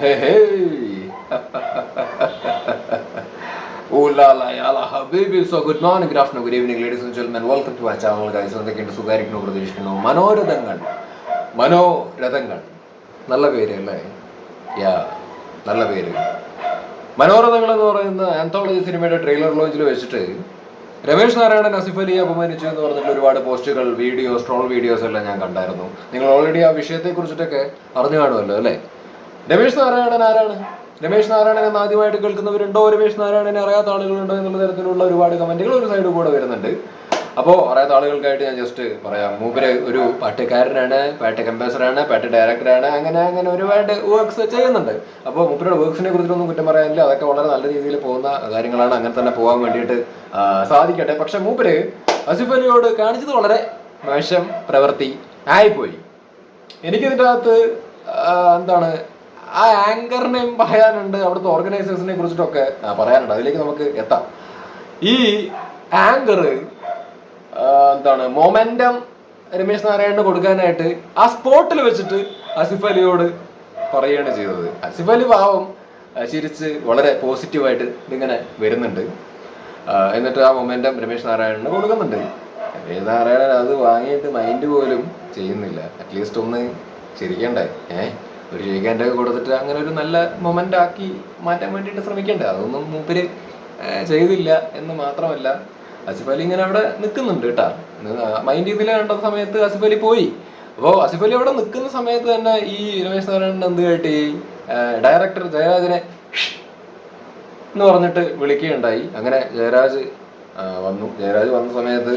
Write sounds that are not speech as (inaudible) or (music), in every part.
Hey. (laughs) Ooh la la ya la habibi. So good morning, good afternoon, good evening, ladies and gentlemen. Welcome to our channel, guys. എന്തൊക്കെയുണ്ട് സുഖായിരിക്കുന്നു പ്രതീക്ഷിക്കുന്നു മനോരഥങ്ങൾ മനോരഥങ്ങൾ നല്ല പേര് അല്ലേ യാ നല്ല പേര് മനോരഥങ്ങൾ എന്ന് പറയുന്ന ആന്തോളജി സിനിമയുടെ ട്രെയിലർ ലോഞ്ചിൽ വെച്ചിട്ട് രമേശ് നാരായണൻ അസിഫ് അലിയെ അപമാനിച്ചു എന്ന് പറഞ്ഞിട്ട് ഒരുപാട് പോസ്റ്റുകൾ വീഡിയോസ് ട്രോൾ വീഡിയോസ് എല്ലാം ഞാൻ കണ്ടായിരുന്നു നിങ്ങൾ ഓൾറെഡി ആ വിഷയത്തെ കുറിച്ചിട്ടൊക്കെ അറിഞ്ഞു കാണുമല്ലോ അല്ലേ രമേശ് നാരായണൻ ആരാണ്? രമേശ് നാരായണൻ എന്ന് ആദ്യമായിട്ട് കേൾക്കുന്നവരുണ്ടോ? രമേശ് നാരായണനെ അറിയാത്ത ആളുകളുണ്ടോ എന്നുള്ള തരത്തിലുള്ള ഒരുപാട് കമന്റുകൾ ഒരു സൈഡ് കൂടെ വരുന്നുണ്ട്. അപ്പോൾ അറിയാത്ത ആളുകൾക്കായിട്ട് ഞാൻ ജസ്റ്റ് പറയാം. മൂപ്പര് ഒരു പാട്ടുകാരനാണ് പാട്ട് കമ്പോസറാണ് പാട്ട് ഡയറക്ടറാണ് അങ്ങനെ അങ്ങനെ ഒരുപാട് വർക്ക്സ് ചെയ്യുന്നുണ്ട്. അപ്പോൾ മൂപ്പരുടെ വർക്ക്സിനെ കുറിച്ചിട്ടൊന്നും കുറ്റം പറയാനില്ല. അതൊക്കെ വളരെ നല്ല രീതിയിൽ പോകുന്ന കാര്യങ്ങളാണ്. അങ്ങനെ തന്നെ പോകാൻ വേണ്ടിയിട്ട് സാധിക്കട്ടെ. പക്ഷെ മൂപ്പര് അസിഫ് അലിയോട് കാണിച്ചത് വളരെ മോശം പ്രവൃത്തി ആയിപ്പോയി. എനിക്കിതിന്റെ അകത്ത് എന്താണ് ആ ആങ്കറിനെയും പറയാനുണ്ട് അവിടുത്തെ ഓർഗനൈസേഴ്സിനെ കുറിച്ചിട്ടൊക്കെ പറയാനുണ്ട്. അതിലേക്ക് നമുക്ക് എത്താം. ഈ ആങ്കർ എന്താണ് മൊമെന്റം രമേശ് നാരായണന് കൊടുക്കാനായിട്ട് ആ സ്പോട്ടിൽ വെച്ചിട്ട് അസിഫ് അലിയോട് പറയുകയാണ് ചെയ്തത്. അസിഫ് അലി പാവം ചിരിച്ച് വളരെ പോസിറ്റീവായിട്ട് ഇതിങ്ങനെ വരുന്നുണ്ട്. എന്നിട്ട് ആ മൊമെന്റം രമേശ് നാരായണന് കൊടുക്കുന്നുണ്ട്. രമേശ് നാരായണൻ അത് വാങ്ങിയിട്ട് മൈൻഡ് പോലും ചെയ്യുന്നില്ല. അറ്റ്ലീസ്റ്റ് ഒന്ന് ചിരിക്കണ്ടേ? ഏഹ് ഒരു ജയിക്കാന്റെ കൊടുത്തിട്ട് അങ്ങനെ ഒരു നല്ല മൊമെന്റ് ആക്കി മാറ്റാൻ വേണ്ടിയിട്ട് ശ്രമിക്കണ്ടേ? അതൊന്നും മൂപ്പര് ചെയ്തില്ല എന്ന് മാത്രമല്ല അസിഫ് അലി ഇങ്ങനെ അവിടെ നിൽക്കുന്നുണ്ട് കേട്ടാ. മൈൻഡ് ചെയ്തില്ല കണ്ട സമയത്ത് അസിഫ് അലി പോയി. അപ്പോൾ അസിഫ് അലി അവിടെ നിൽക്കുന്ന സമയത്ത് തന്നെ ഈ രമേശ് നാരായണൻ എന്ത് കേട്ടി? ഡയറക്ടർ ജയരാജനെ എന്ന് പറഞ്ഞിട്ട് വിളിക്കുകയുണ്ടായി. അങ്ങനെ ജയരാജ് വന്നു. ജയരാജ് വന്ന സമയത്ത്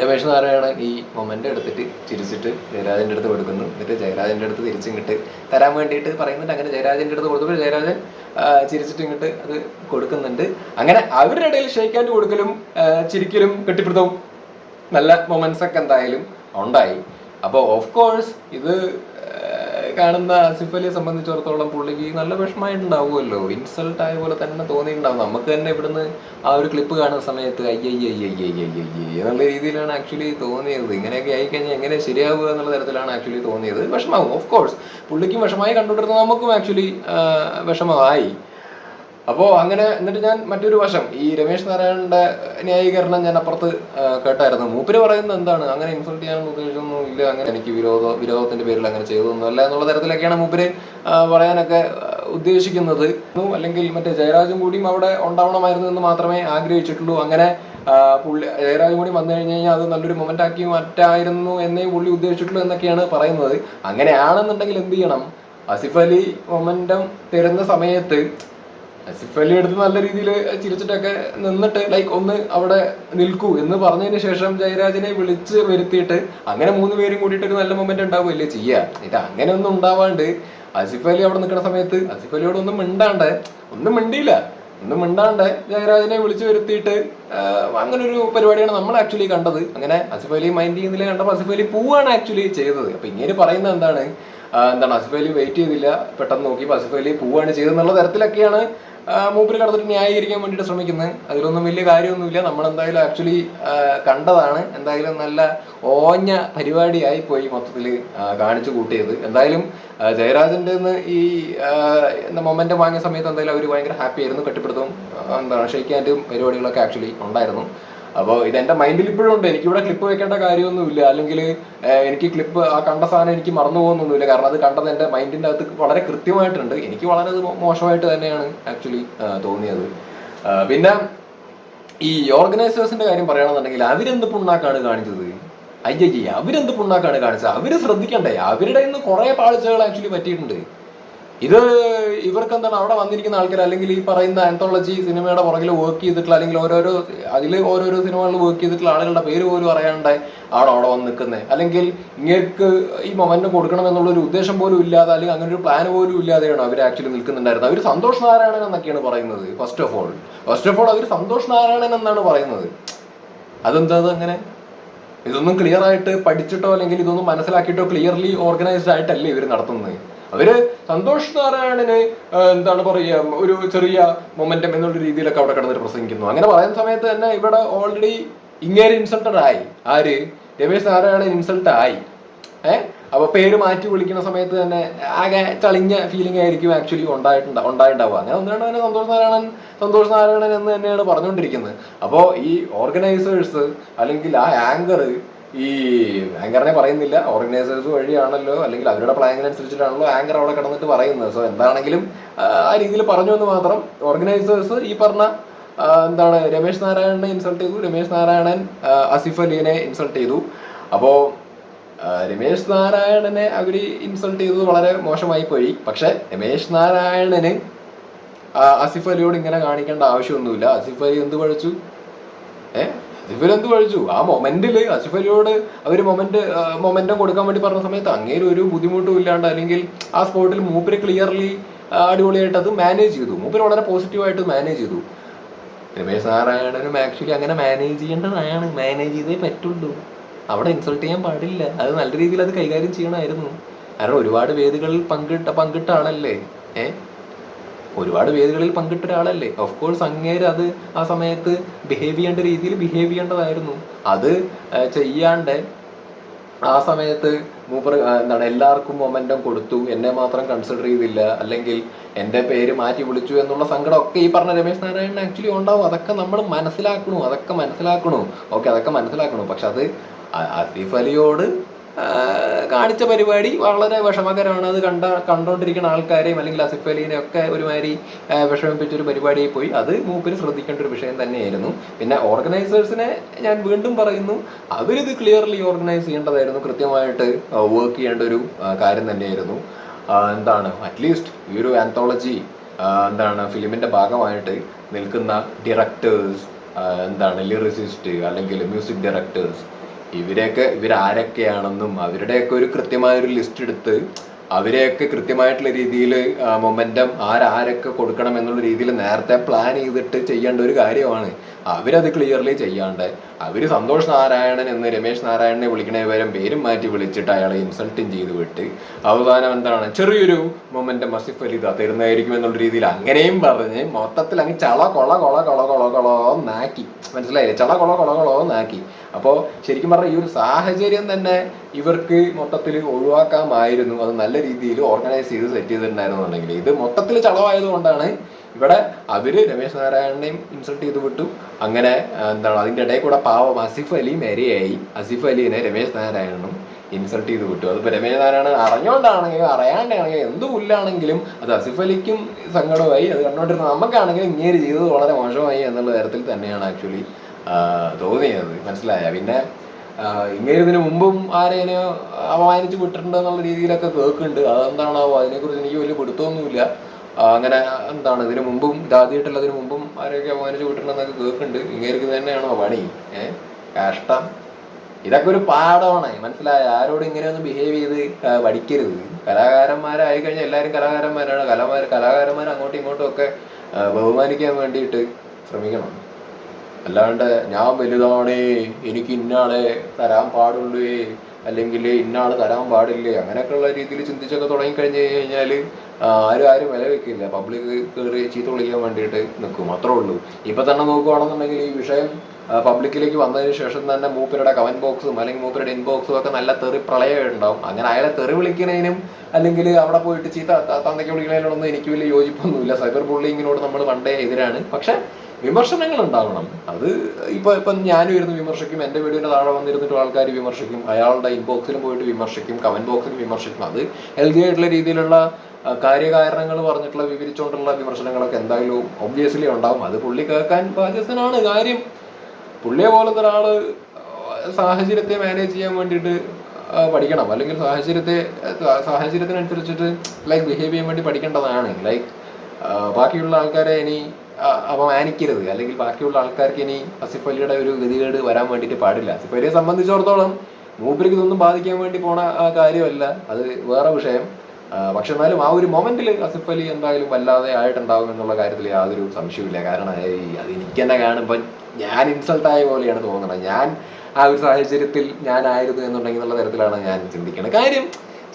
രമേശ് നാരായണൻ ഈ മൊമെന്റ് എടുത്തിട്ട് ചിരിച്ചിട്ട് ജയരാജന്റെ അടുത്ത് കൊടുക്കുന്നു. എന്നിട്ട് ജയരാജന്റെ അടുത്ത് തിരിച്ചിങ്ങോട്ട് തരാൻ വേണ്ടിയിട്ട് പറയുന്നുണ്ട്. അങ്ങനെ ജയരാജന്റെ അടുത്ത് കൊടുത്തപ്പോൾ ജയരാജൻ ചിരിച്ചിട്ട് ഇങ്ങോട്ട് അത് കൊടുക്കുന്നുണ്ട്. അങ്ങനെ അവരുടെ ഇടയിൽ ഷേക്ക് ഷെയ്ക്കാൻഡ് കൊടുക്കലും ചിരിക്കലും കെട്ടിപ്പിടുത്തവും നല്ല മൊമെന്റ്സ് ഒക്കെ എന്തായാലും ഉണ്ടായി. അപ്പോൾ ഓഫ് കോഴ്സ് ഇത് കാണുന്ന ആസിഫ് സംബന്ധിച്ചിടത്തോളം പുള്ളിക്ക് നല്ല വിഷമമായിട്ടുണ്ടാവുമല്ലോ. ഇൻസൾട്ട് ആയ പോലെ തന്നെ തോന്നിയിട്ടുണ്ടാവും. നമുക്ക് തന്നെ ഇവിടുന്ന് ആ ഒരു ക്ലിപ്പ് കാണുന്ന സമയത്ത് എന്നുള്ള രീതിയിലാണ് ആക്ച്വലി തോന്നിയത് ഇങ്ങനെയൊക്കെ ആയിക്കഴിഞ്ഞാൽ എങ്ങനെ ശരിയാവുക എന്നുള്ള തരത്തിലാണ് ആക്ച്വലി തോന്നിയത് വിഷമാവും ഓഫ് കോഴ്സ് പുള്ളിക്കും വിഷമായി കണ്ടുകൊണ്ടിരുന്ന നമുക്കും ആക്ച്വലി വിഷമമായി അപ്പോൾ അങ്ങനെ എന്നിട്ട് ഞാൻ മറ്റൊരു വശം. ഈ രമേശ് നാരായണന്റെ ന്യായീകരണം ഞാൻ അപ്പുറത്ത് കേട്ടായിരുന്നു. മൂപ്പര് പറയുന്നത് എന്താണ്? അങ്ങനെ ഇൻസൾട്ട് ചെയ്യാൻ ഉദ്ദേശമൊന്നും ഇല്ല. അങ്ങനെ എനിക്ക് വിരോധ വിരോധത്തിന്റെ പേരിൽ അങ്ങനെ ചെയ്തതൊന്നും അല്ല എന്നുള്ള തരത്തിലൊക്കെയാണ് മൂപ്പര് പറയാനൊക്കെ ഉദ്ദേശിക്കുന്നത്. അല്ലെങ്കിൽ മറ്റേ ജയരാജും കൂടിയും അവിടെ ഉണ്ടാവണമായിരുന്നു എന്ന് മാത്രമേ ആഗ്രഹിച്ചിട്ടുള്ളൂ. അങ്ങനെ പുള്ളി ജയരാജും കൂടി വന്നു കഴിഞ്ഞു കഴിഞ്ഞാൽ അത് നല്ലൊരു മൊമെന്റ് ആക്കി മാറ്റായിരുന്നു എന്നേ പുള്ളി ഉദ്ദേശിച്ചിട്ടുള്ളൂ എന്നൊക്കെയാണ് പറയുന്നത്. അങ്ങനെയാണെന്നുണ്ടെങ്കിൽ എന്ത് ചെയ്യണം? അസിഫ് അലി മൊമെന്റം തരുന്ന സമയത്ത് ആസിഫ് അലി എടുത്ത് നല്ല രീതിയിൽ ചിരിച്ചിട്ടൊക്കെ നിന്നിട്ട് ലൈക്ക് ഒന്ന് അവിടെ നിൽക്കൂ എന്ന് പറഞ്ഞതിന് ശേഷം ജയരാജനെ വിളിച്ച് വരുത്തിയിട്ട് അങ്ങനെ മൂന്ന് പേരും കൂടിയിട്ട് ഒരു നല്ല മൊമെന്റ് ഉണ്ടാവുമല്ലേ ചെയ്യാ? ഇത് അങ്ങനെ ഒന്നും ഉണ്ടാവാണ്ട് ആസിഫ് അലി അവിടെ നിൽക്കുന്ന സമയത്ത് ആസിഫ് അലിയോട് ഒന്നും മിണ്ടാണ്ട് ഒന്നും മിണ്ടിയില്ല. ഒന്നും മിണ്ടാണ്ട് ജയരാജനെ വിളിച്ചു വരുത്തിയിട്ട് അങ്ങനെ ഒരു പരിപാടിയാണ് നമ്മൾ ആക്ച്വലി കണ്ടത്. അങ്ങനെ ആസിഫ് അലി മൈൻഡ് ചെയ്യുന്നില്ല. കണ്ടപ്പോൾ ആസിഫ് അലി പോവാണ് ആക്ച്വലി ചെയ്തത്. അപ്പൊ ഇങ്ങനെ പറയുന്നത് എന്താണ്? എന്താണ്? അസിഫ് അലി വെയിറ്റ് ചെയ്തില്ല. പെട്ടെന്ന് നോക്കിയപ്പോൾ അസിഫ് അലി പോവാണ് ചെയ്തെന്നുള്ള തരത്തിലൊക്കെയാണ് മൂപ്പര് കടന്നിട്ട് ന്യായീകരിക്കാൻ വേണ്ടിയിട്ട് ശ്രമിക്കുന്നത് അതിലൊന്നും വലിയ കാര്യമൊന്നുമില്ല. നമ്മൾ എന്തായാലും ആക്ച്വലി കണ്ടതാണ്. എന്തായാലും നല്ല ഓഞ്ഞ പരിപാടിയായി പോയി മൊത്തത്തിൽ കാണിച്ചു കൂട്ടിയത്. എന്തായാലും ജയരാജന്റെ ഈ മൊമെന്റ് വാങ്ങിയ സമയത്ത് എന്തായാലും അവർ ഭയങ്കര ഹാപ്പി ആയിരുന്നു കെട്ടിപ്പിടുത്തവും എന്താണ് ഷെയ്ക്കാൻഡും പരിപാടികളൊക്കെ ആക്ച്വലി ഉണ്ടായിരുന്നു. അപ്പോൾ ഇത് എന്റെ മൈൻഡിൽ ഇപ്പോഴും ഉണ്ട്. എനിക്ക് ഇവിടെ ക്ലിപ്പ് വെക്കേണ്ട കാര്യമൊന്നുമില്ല. അല്ലെങ്കിൽ എനിക്ക് ക്ലിപ്പ് ആ കണ്ട സാധനം എനിക്ക് മറന്നു പോകുന്നൊന്നുമില്ല കാരണം അത് കണ്ടത് എന്റെ മൈൻഡിന്റെ അകത്ത് വളരെ കൃത്യമായിട്ടുണ്ട്. എനിക്ക് വളരെ മോശമായിട്ട് തന്നെയാണ് ആക്ച്വലി തോന്നിയത്. പിന്നെ ഈ ഓർഗനൈസേഴ്സിന്റെ കാര്യം പറയുകയാണെന്നുണ്ടെങ്കിൽ അവരെന്ത് പുണ്ണാക്കാണ് കാണിച്ചത്? അയ്യയ്യ അവരെന്ത് പുണ്ണാക്കാണ് കാണിച്ചത്? അവർ ശ്രദ്ധിക്കണ്ടേ? അവരുടെ ഇന്ന് കുറെ പാളിച്ചകൾ ആക്ച്വലി പറ്റിയിട്ടുണ്ട്. ഇത് ഇവർക്ക് എന്താണ് അവിടെ വന്നിരിക്കുന്ന ആൾക്കാർ അല്ലെങ്കിൽ ഈ പറയുന്ന ആന്തോളജി സിനിമയുടെ പുറകിൽ വർക്ക് ചെയ്തിട്ടുള്ള അല്ലെങ്കിൽ ഓരോരോ അതിൽ ഓരോരോ സിനിമകളിൽ വർക്ക് ചെയ്തിട്ടുള്ള ആളുകളുടെ പേര് പോലും അറിയാണ്ട് ആണ് അവിടെ വന്ന് നിൽക്കുന്നത് അല്ലെങ്കിൽ ഇങ്ങേർക്ക് ഈ മൊമെന്റ് കൊടുക്കണം എന്നുള്ള ഒരു ഉദ്ദേശം പോലും ഇല്ലാതെ അല്ലെങ്കിൽ അങ്ങനെ ഒരു പ്ലാൻ പോലും ഇല്ലാതെയാണ് അവർ ആക്ച്വലി നിൽക്കുന്നുണ്ടായിരുന്നത്? അവർ സന്തോഷ് നാരായണൻ എന്നൊക്കെയാണ് പറയുന്നത് first of all first of all അവർ സന്തോഷ് നാരായണൻ എന്നാണ് പറയുന്നത്. അതെന്താ അങ്ങനെ? ഇതൊന്നും ക്ലിയർ ആയിട്ട് പഠിച്ചിട്ടോ അല്ലെങ്കിൽ ഇതൊന്നും മനസ്സിലാക്കിയിട്ടോ ക്ലിയർലി ഓർഗനൈസ്ഡ് ആയിട്ടല്ലേ ഇവർ നടത്തുന്നത്. അവർ സന്തോഷ് നാരായണന് എന്താണ് പറയുക ഒരു ചെറിയ മൊമെന്റം എന്നുള്ള രീതിയിലൊക്കെ അവിടെ കിടന്നിട്ട് പ്രസംഗിക്കുന്നു. അങ്ങനെ പറയുന്ന സമയത്ത് തന്നെ ഇവിടെ ഓൾറെഡി ഇങ്ങേര് ഇൻസൾട്ടഡ് ആയി. ആര്? രമേശ് നാരായണൻ ഇൻസൾട്ട് ആയി. ഏ? അപ്പൊ പേര് മാറ്റി വിളിക്കുന്ന സമയത്ത് തന്നെ ആകെ ചളിഞ്ഞ ഫീലിംഗ് ആയിരിക്കും ആക്ച്വലി ഉണ്ടായിട്ടുണ്ട് ഉണ്ടായിട്ടുണ്ടാവുക അങ്ങനെ ഒന്നാണ് തന്നെ സന്തോഷ് നാരായണൻ സന്തോഷ് നാരായണൻ എന്ന് തന്നെയാണ് പറഞ്ഞുകൊണ്ടിരിക്കുന്നത്. അപ്പോൾ ഈ ഓർഗനൈസേഴ്സ് അല്ലെങ്കിൽ ആ ആങ്കർ ഈ ആങ്കറിനെ പറയുന്നില്ല. ഓർഗനൈസേഴ്സ് വഴിയാണല്ലോ അല്ലെങ്കിൽ അവരുടെ പ്ലാനിനനുസരിച്ചിട്ടാണല്ലോ ആങ്കർ അവിടെ കിടന്നിട്ട് പറയുന്നത്. സോ എന്താണെങ്കിലും ആ, രീതിയിൽ പറഞ്ഞു എന്ന് മാത്രം ഓർഗനൈസേഴ്സ് ഈ പറഞ്ഞ എന്താണ് രമേശ് നാരായണനെ ഇൻസൾട്ട് ചെയ്തു. രമേശ് നാരായണൻ അസിഫ് അലീനെ ഇൻസൾട്ട് ചെയ്തു. അപ്പോൾ രമേശ് നാരായണനെ അവർ ഇൻസൾട്ട് ചെയ്തത് വളരെ മോശമായി പോയി. പക്ഷെ രമേശ് നാരായണന് അസിഫ് അലിയോട് ഇങ്ങനെ കാണിക്കേണ്ട ആവശ്യമൊന്നുമില്ല. അസിഫ് അലി എന്ത് പഴിച്ചു ഏ? ആസിഫ് കഴിച്ചു? ആ മൊമെന്റിൽ ആസിഫ് അലിയോട് അവർ മൊമെന്റ് മൊമെന്റം കൊടുക്കാൻ വേണ്ടി പറഞ്ഞ സമയത്ത് അങ്ങേര് ഒരു ബുദ്ധിമുട്ടും ഇല്ലാണ്ട് അല്ലെങ്കിൽ ആ സ്പോട്ടിൽ മൂപ്പര് ക്ലിയർലി അടിപൊളിയായിട്ട് അത് മാനേജ് ചെയ്തു. മൂപ്പര് വളരെ പോസിറ്റീവായിട്ട് മാനേജ് ചെയ്തു. രമേശ് നാരായണനും ആക്ച്വലി അങ്ങനെ മാനേജ് ചെയ്യേണ്ടതാണ്. മാനേജ് ചെയ്തേ പറ്റുള്ളൂ. അവിടെ ഇൻസൾട്ട് ചെയ്യാൻ പാടില്ല. അത് നല്ല രീതിയിൽ അത് കൈകാര്യം ചെയ്യണമായിരുന്നു. കാരണം ഒരുപാട് വേദികളിൽ പങ്കിട്ട പങ്കിട്ട ആളല്ലേ? ഏ? ഒരുപാട് വേദികളിൽ പങ്കിട്ട ഒരാളല്ലേ? ഓഫ് കോഴ്സ് അങ്ങേര് അത് ആ സമയത്ത് ബിഹേവ് ചെയ്യേണ്ട രീതിയിൽ ബിഹേവ് ചെയ്യേണ്ടതായിരുന്നു. അത് ചെയ്യാണ്ട് ആ സമയത്ത് മൂപ്പർ എന്താണ് എല്ലാവർക്കും മൊമെന്റം കൊടുത്തു. എന്നെ മാത്രം കൺസിഡർ ചെയ്തില്ല. അല്ലെങ്കിൽ എന്റെ പേര് മാറ്റി വിളിച്ചു എന്നുള്ള സങ്കടം ഒക്കെ ഈ പറഞ്ഞ രമേശ് നാരായണൻ ആക്ച്വലി ഉണ്ടാവും. അതൊക്കെ നമ്മൾ മനസ്സിലാക്കണു. അതൊക്കെ മനസ്സിലാക്കണു. ഓക്കെ അതൊക്കെ മനസ്സിലാക്കണു. പക്ഷെ അത് ആസിഫ് അലിയോട് കാണിച്ച പരിപാടി വളരെ വിഷമകരമാണ്. അത് കണ്ട കണ്ടുകൊണ്ടിരിക്കുന്ന ആൾക്കാരെയും അല്ലെങ്കിൽ അസിഫ് അലീനെ ഒക്കെ ഒരുമാതിരി ആ, വിഷമിപ്പിച്ച ഒരു പരിപാടിയായി പോയി. അത് മൂപ്പര് ശ്രദ്ധിക്കേണ്ട ഒരു വിഷയം തന്നെയായിരുന്നു. പിന്നെ ഓർഗനൈസേഴ്സിനെ ഞാൻ വീണ്ടും പറയുന്നു അവരിത് ക്ലിയർലി ഓർഗനൈസ് ചെയ്യേണ്ടതായിരുന്നു. കൃത്യമായിട്ട് വർക്ക് ചെയ്യേണ്ട ഒരു കാര്യം തന്നെയായിരുന്നു. എന്താണ് അറ്റ്ലീസ്റ്റ് ഈ ഒരു ആന്തോളജി എന്താണ് ഫിലിമിന്റെ ഭാഗമായിട്ട് നിൽക്കുന്ന ഡിറക്ടേഴ്സ് എന്താണ് ലിറിസിസ്റ്റ് അല്ലെങ്കിൽ മ്യൂസിക് ഡയറക്ടേഴ്സ് ഇവരെയൊക്കെ ഇവരാരൊക്കെയാണെന്നും അവരുടെയൊക്കെ ഒരു കൃത്യമായ ഒരു ലിസ്റ്റ് എടുത്ത് അവരെയൊക്കെ കൃത്യമായിട്ടുള്ള രീതിയിൽ മൊമെന്റം ആരാരൊക്കെ കൊടുക്കണം എന്നുള്ള രീതിയിൽ നേരത്തെ പ്ലാൻ ചെയ്തിട്ട് ചെയ്യേണ്ട ഒരു കാര്യമാണ്. അവരത് ക്ലിയർലി ചെയ്യാണ്ട് അവർ സന്തോഷ് നാരായണൻ എന്ന് രമേശ് നാരായണനെ വിളിക്കണേ പകരം പേരും മാറ്റി വിളിച്ചിട്ട് അയാളെ ഇൻസൾട്ടും ചെയ്ത് വിട്ട് അവസാനം എന്താണ്? ചെറിയൊരു മൊമെന്റ് മസിഫ് അലി തരുന്നതായിരിക്കും എന്നുള്ള രീതിയിൽ അങ്ങനെയും പറഞ്ഞ് മൊത്തത്തിൽ അങ്ങ് ചള കൊള കൊള കൊള കൊള കൊളോ നാക്കി മനസ്സിലായില്ലേ? ചള കൊള കൊള കൊളോ നാക്കി അപ്പോ ശരിക്കും പറഞ്ഞാൽ ഈ ഒരു സാഹചര്യം തന്നെ ഇവർക്ക് മൊത്തത്തിൽ ഒഴിവാക്കാമായിരുന്നു. അത് നല്ല രീതിയിൽ ഓർഗനൈസ് ചെയ്ത് സെറ്റ് ചെയ്തിട്ടുണ്ടായിരുന്നുണ്ടെങ്കിൽ ഇത് മൊത്തത്തിൽ ചളവായത് കൊണ്ടാണ് ഇവിടെ അവർ രമേശ് നാരായണനെയും ഇൻസൾട്ട് ചെയ്ത് വിട്ടു. അങ്ങനെ എന്താണ് അതിന്റെ ഇടയിൽ കൂടെ പാവം അസിഫ് അലി മെരിയായി. അസിഫ് അലീനെ രമേശ് നാരായണനും ഇൻസൾട്ട് ചെയ്ത് വിട്ടു. അതിപ്പോ രമേശ് നാരായണൻ അറിഞ്ഞോണ്ടാണെങ്കിലും അറിയാണ്ടാണെങ്കിലും എന്ത് പുല്ലാണെങ്കിലും അത് അസിഫ് അലിക്കും സങ്കടമായി. അത് കണ്ടോണ്ടിരുന്ന നമുക്കാണെങ്കിലും ഇങ്ങനെ ചെയ്തത് വളരെ മോശമായി എന്നുള്ള തരത്തിൽ തന്നെയാണ് ആക്ച്വലി തോന്നിയത്. മനസ്സിലായ? പിന്നെ ഇങ്ങനെ ഇതിനു മുമ്പും ആരേനെയോ അപമാനിച്ച് വിട്ടിട്ടുണ്ട് എന്നുള്ള രീതിയിലൊക്കെ കേൾക്കുന്നുണ്ട്. അതെന്താണാവോ? അതിനെക്കുറിച്ച് എനിക്ക് വലിയ പിടുത്തമൊന്നുമില്ല. അങ്ങനെ എന്താണ് ഇതിനു മുമ്പും ഇതാദ്യമായിട്ടല്ല ഇതിനു മുമ്പും ആരെയൊക്കെ അപമാനിച്ച് വിട്ടിട്ടുണ്ടെന്നൊക്കെ കേൾക്കുന്നുണ്ട്. ഇങ്ങേർക്ക് തന്നെയാണോ പണി? ഏ? കഷ്ടം. ഇതൊക്കെ ഒരു പാഠമാണ്. മനസ്സിലായ? ആരോടും ഇങ്ങനെയൊന്നും ബിഹേവ് ചെയ്ത് പഠിക്കരുത്. കലാകാരന്മാരായി കഴിഞ്ഞാൽ എല്ലാവരും കലാകാരന്മാരാണ്. കലാകാര കലാകാരന്മാർ അങ്ങോട്ടും ഇങ്ങോട്ടും ഒക്കെ ബഹുമാനിക്കാൻ വേണ്ടിയിട്ട് ശ്രമിക്കണം. അല്ലാണ്ട് ഞാൻ വലുതാണേ എനിക്ക് ഇന്നാളെ തരാൻ പാടുള്ളൂ അല്ലെങ്കിൽ ഇന്നാൾ തരാൻ പാടില്ലേ? അങ്ങനെയൊക്കെയുള്ള രീതിയിൽ ചിന്തിച്ചൊക്കെ കഴിഞ്ഞു കഴിഞ്ഞാൽ ആരും ആരും വില വെക്കില്ല. പബ്ലിക് കയറി ചീത്ത വിളിക്കാൻ വേണ്ടിയിട്ട് നിൽക്കും അത്രേ ഉള്ളൂ. ഇപ്പൊ തന്നെ നോക്കുകയാണെന്നുണ്ടെങ്കിൽ ഈ വിഷയം പബ്ലിക്കിലേക്ക് വന്നതിന് ശേഷം തന്നെ മൂപ്പരുടെ കമന്റ് ബോക്സും അല്ലെങ്കിൽ മൂപ്പരുടെ ഇൻബോക്സും ഒക്കെ നല്ല തെറി പ്രളയം ഉണ്ടാവും. അങ്ങനെ അയാളെ തെറി വിളിക്കുന്നതിനും അല്ലെങ്കിൽ അവിടെ പോയിട്ട് ചീത്ത തന്തയ്ക്ക് വിളിക്കുന്നതിനോടൊന്നും എനിക്ക് വലിയ യോജിപ്പൊന്നുമില്ല. സൈബർ ബുള്ളിങ്ങിനോട് നമ്മൾ പണ്ടേ എതിരാണ്. പക്ഷെ വിമർശനങ്ങൾ ഉണ്ടാവണം. അത് ഇപ്പൊ ഇപ്പൊ ഞാനും ഇരുന്ന് വിമർശിക്കും. എന്റെ വീടിന്റെ താഴെ വന്നിരുന്നിട്ട് ആൾക്കാർ വിമർശിക്കും. അയാളുടെ ഇൻബോക്സിലും പോയിട്ട് വിമർശിക്കും. കമന്റ് ബോക്സിലും വിമർശിക്കും. അത് ഹെൽത്തി ആയിട്ടുള്ള രീതിയിലുള്ള കാര്യകാരണങ്ങൾ പറഞ്ഞിട്ടുള്ള വിവരിച്ചുകൊണ്ടുള്ള വിമർശനങ്ങളൊക്കെ എന്തായാലും ഒബ്വിയസ്ലി ഉണ്ടാവും. അത് പുള്ളി കേൾക്കാൻ ബാധ്യസ്ഥനാണ്. കാര്യം പുള്ളിയെ പോലത്തെ ഒരാൾ സാഹചര്യത്തെ മാനേജ് ചെയ്യാൻ വേണ്ടിയിട്ട് പഠിക്കണം. അല്ലെങ്കിൽ സാഹചര്യത്തെ സാഹചര്യത്തിനനുസരിച്ചിട്ട് ലൈക്ക് ബിഹേവ് ചെയ്യാൻ വേണ്ടി പഠിക്കേണ്ടതാണ് ലൈക്ക് ബാക്കിയുള്ള ആൾക്കാരെ ഇനി അപമാനിക്കരുത് അല്ലെങ്കിൽ ബാക്കിയുള്ള ആൾക്കാർക്ക് ഇനി അസിഫ് അലിയുടെ ഒരു ഗതികേട് വരാൻ വേണ്ടിയിട്ട് പാടില്ല. അസിഫ് അലിയെ സംബന്ധിച്ചിടത്തോളം മൂപ്പർക്ക് ഇതൊന്നും ബാധിക്കാൻ വേണ്ടി പോണ കാര്യമല്ല. അത് വേറെ വിഷയം. പക്ഷെ എന്നാലും ആ ഒരു മൊമെന്റിൽ അസിഫ് അലി എന്തായാലും വല്ലാതെ ആയിട്ടുണ്ടാവും എന്നുള്ള കാര്യത്തിൽ യാതൊരു സംശയവുമില്ല. കാരണം അത് എനിക്ക് തന്നെ കാണുമ്പോൾ ഞാൻ ഇൻസൾട്ട് ആയ പോലെയാണ് തോന്നുന്നത്. ഞാൻ ആ ഒരു സാഹചര്യത്തിൽ ഞാൻ ആയിരുന്നു എന്നുണ്ടെങ്കിൽ എന്നുള്ള തരത്തിലാണ് ഞാൻ ചിന്തിക്കുന്നത്. കാര്യം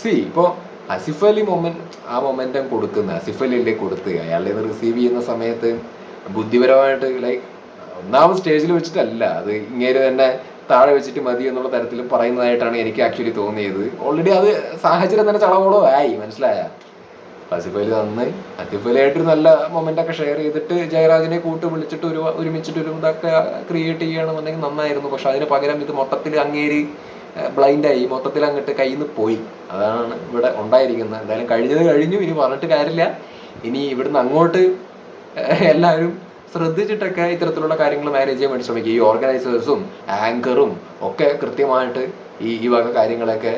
സി ഇപ്പോൾ അസിഫ് അലി മൊമെന്റ് ആ മൊമെന്റം കൊടുക്കുന്ന അസിഫ് അലി അല്ലേ കൊടുത്ത് അയാളുടെ ഇത് റിസീവ് ചെയ്യുന്ന സമയത്ത് ബുദ്ധിപരമായിട്ട് ലൈക്ക് ഒന്നാമത് സ്റ്റേജിൽ വെച്ചിട്ടല്ല. അത് ഇങ്ങേര് തന്നെ താഴെ വെച്ചിട്ട് മതി എന്നുള്ള തരത്തിൽ പറയുന്നതായിട്ടാണ് എനിക്ക് ആക്ച്വലി തോന്നിയത്. ഓൾറെഡി അത് സാഹചര്യം തന്നെ ചളവോളോ ആയി മനസ്സിലായ? അസിഫലി തന്ന് അസിഫലിയായിട്ട് ഒരു നല്ല മൊമെന്റ് ഒക്കെ ഷെയർ ചെയ്തിട്ട് ജയരാജിനെ കൂട്ട് വിളിച്ചിട്ട് ഒരു ഒരുമിച്ചിട്ട് ഒരു ഇതൊക്കെ ക്രിയേറ്റ് ചെയ്യുകയാണെന്നുണ്ടെങ്കിൽ നന്നായിരുന്നു. പക്ഷെ അതിന് പകരം ഇത് മൊത്തത്തിൽ അങ്ങേരി ബ്ലൈൻഡായി മൊത്തത്തിൽ അങ്ങോട്ട് കയ്യിൽ നിന്ന് പോയി. അതാണ് ഇവിടെ ഉണ്ടായിരിക്കുന്നത്. എന്തായാലും കഴിഞ്ഞത് കഴിഞ്ഞു ഇനി പറഞ്ഞിട്ട് കാര്യമില്ല. ഇനി ഇവിടുന്ന് അങ്ങോട്ട് എല്ലാവരും ശ്രദ്ധിച്ചിട്ടൊക്കെ ഇത്തരത്തിലുള്ള കാര്യങ്ങൾ മാനേജ് ചെയ്യാൻ വേണ്ടി ശ്രമിക്കുക. ഈ ഓർഗനൈസേഴ്സും ആങ്കറും ഒക്കെ കൃത്യമായിട്ട് ഈ ഈ വക കാര്യങ്ങളൊക്കെ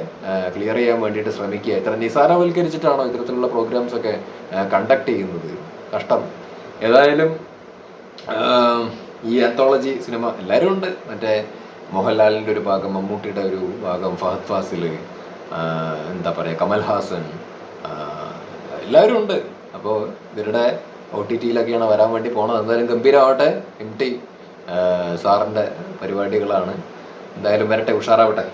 ക്ലിയർ ചെയ്യാൻ വേണ്ടിയിട്ട് ശ്രമിക്കുക. ഇത്ര നിസാരവൽക്കരിച്ചിട്ടാണോ ഇത്തരത്തിലുള്ള പ്രോഗ്രാംസ് ഒക്കെ കണ്ടക്ട് ചെയ്യുന്നത്? കഷ്ടം. ഏതായാലും ഈ ആന്തോളജി സിനിമ എല്ലാവരും ഉണ്ട്. മറ്റേ മോഹൻലാലിന്റെ ഒരു ഭാഗം മമ്മൂട്ടിയുടെ ഒരു ഭാഗം ഫഹദ് ഫാസിൽ എന്താ പറയുക കമൽ ഹാസൻ എല്ലാവരും ഉണ്ട്. അപ്പോൾ ഇവരുടെ ഒ ടി ടിയിലൊക്കെയാണ് വരാൻ വേണ്ടി പോണത്. എന്തായാലും ഗംഭീരമാവട്ടെ എം ടി സാറിന്റെ പരിപാടികളാണ്. എന്തായാലും വരട്ടെ. ഉഷാറാവട്ടെ.